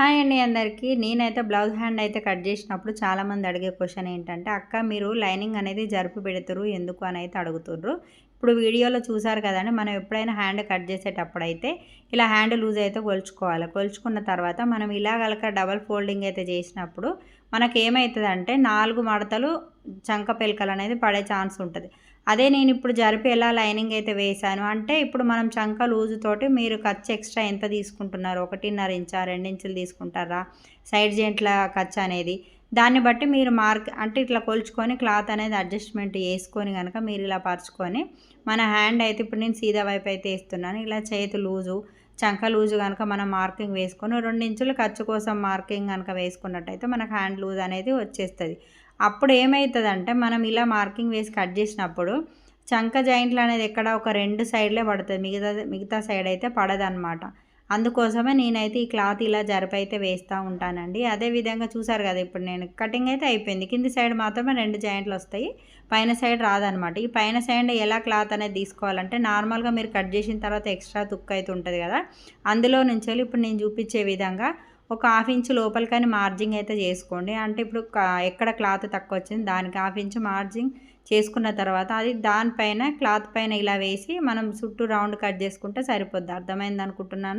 Hi అండి అందరికీ. నేనైతే బ్లౌజ్ హ్యాండ్ అయితే కట్ చేసినప్పుడు చాలామంది అడిగే క్వశ్చన్ ఏంటంటే అక్క మీరు లైనింగ్ అనేది జరుపు పెడతారు ఎందుకు? అని అయితే అడుగుతుర్రు. ఇప్పుడు వీడియోలో చూసారు కదండి మనం ఎప్పుడైనా హ్యాండ్ కట్ చేసేటప్పుడు అయితే ఇలా హ్యాండ్ లూజ్ అయితే కొలుచుకోవాలి. కొలుచుకున్న తర్వాత మనం ఇలా కలక డబల్ ఫోల్డింగ్ అయితే చేసినప్పుడు మనకి ఏమవుతుందంటే నాలుగు మడతలు చంక పెలకలు అనేది పడే ఛాన్స్ ఉంటుంది. అదే నేను ఇప్పుడు జరిపి ఎలా లైనింగ్ అయితే వేశాను. అంటే ఇప్పుడు మనం చంక లూజు తోటి మీరు ఖర్చు ఎక్స్ట్రా ఎంత తీసుకుంటున్నారు? ఒకటిన్నర ఇంచా రెండించులు తీసుకుంటారా? సైడ్ జెంట్ల ఖర్చు అనేది. దాన్ని బట్టి మీరు మార్క్ అంటే ఇట్లా కొలుచుకొని క్లాత్ అనేది అడ్జస్ట్మెంట్ వేసుకొని కనుక మీరు ఇలా పరుచుకొని మన హ్యాండ్ అయితే ఇప్పుడు నేను సీదా వైపు అయితే వేస్తున్నాను. ఇలా చేతి లూజు చంక లూజు కనుక మనం మార్కింగ్ వేసుకొని రెండు ఇంచులు ఖర్చు కోసం మార్కింగ్ కనుక వేసుకున్నట్టయితే మనకు హ్యాండ్ లూజ్ అనేది వచ్చేస్తుంది. అప్పుడు ఏమవుతుందంటే మనం ఇలా మార్కింగ్ వేసి కట్ చేసినప్పుడు చంక జాయింట్లు అనేది ఎక్కడ ఒక రెండు సైడ్లే పడుతుంది. మిగతా మిగతా సైడ్ అయితే పడదనమాట అందుకోసమే నేనైతే ఈ క్లాత్ ఇలా జరిపైతే వేస్తూ ఉంటానండి. అదే విధంగా చూసారు కదా ఇప్పుడు నేను కటింగ్ అయితే అయిపోయింది. కింది సైడ్ మాత్రమే రెండు జాయింట్లు వస్తాయి. పైన సైడ్ రాదనమాట ఈ పైన సైడ్ ఎలా క్లాత్ అనేది తీసుకోవాలంటే నార్మల్గా మీరు కట్ చేసిన తర్వాత ఎక్స్ట్రా తుక్కు అయితే ఉంటుంది కదా అందులో నుంచి. ఇప్పుడు నేను చూపించే విధంగా ఒక హాఫ్ ఇంచ్ లోపలికని మార్జింగ్ అయితే చేసుకోండి. అంటే ఇప్పుడు ఎక్కడ క్లాత్ తక్కువ వచ్చింది దానికి హాఫ్ ఇంచ్ మార్జింగ్ చేసుకున్న తర్వాత అది దానిపైన క్లాత్ పైన ఇలా వేసి మనం చుట్టూ రౌండ్ కట్ చేసుకుంటే సరిపోద్ది. అర్థమైంది అనుకుంటున్నాను?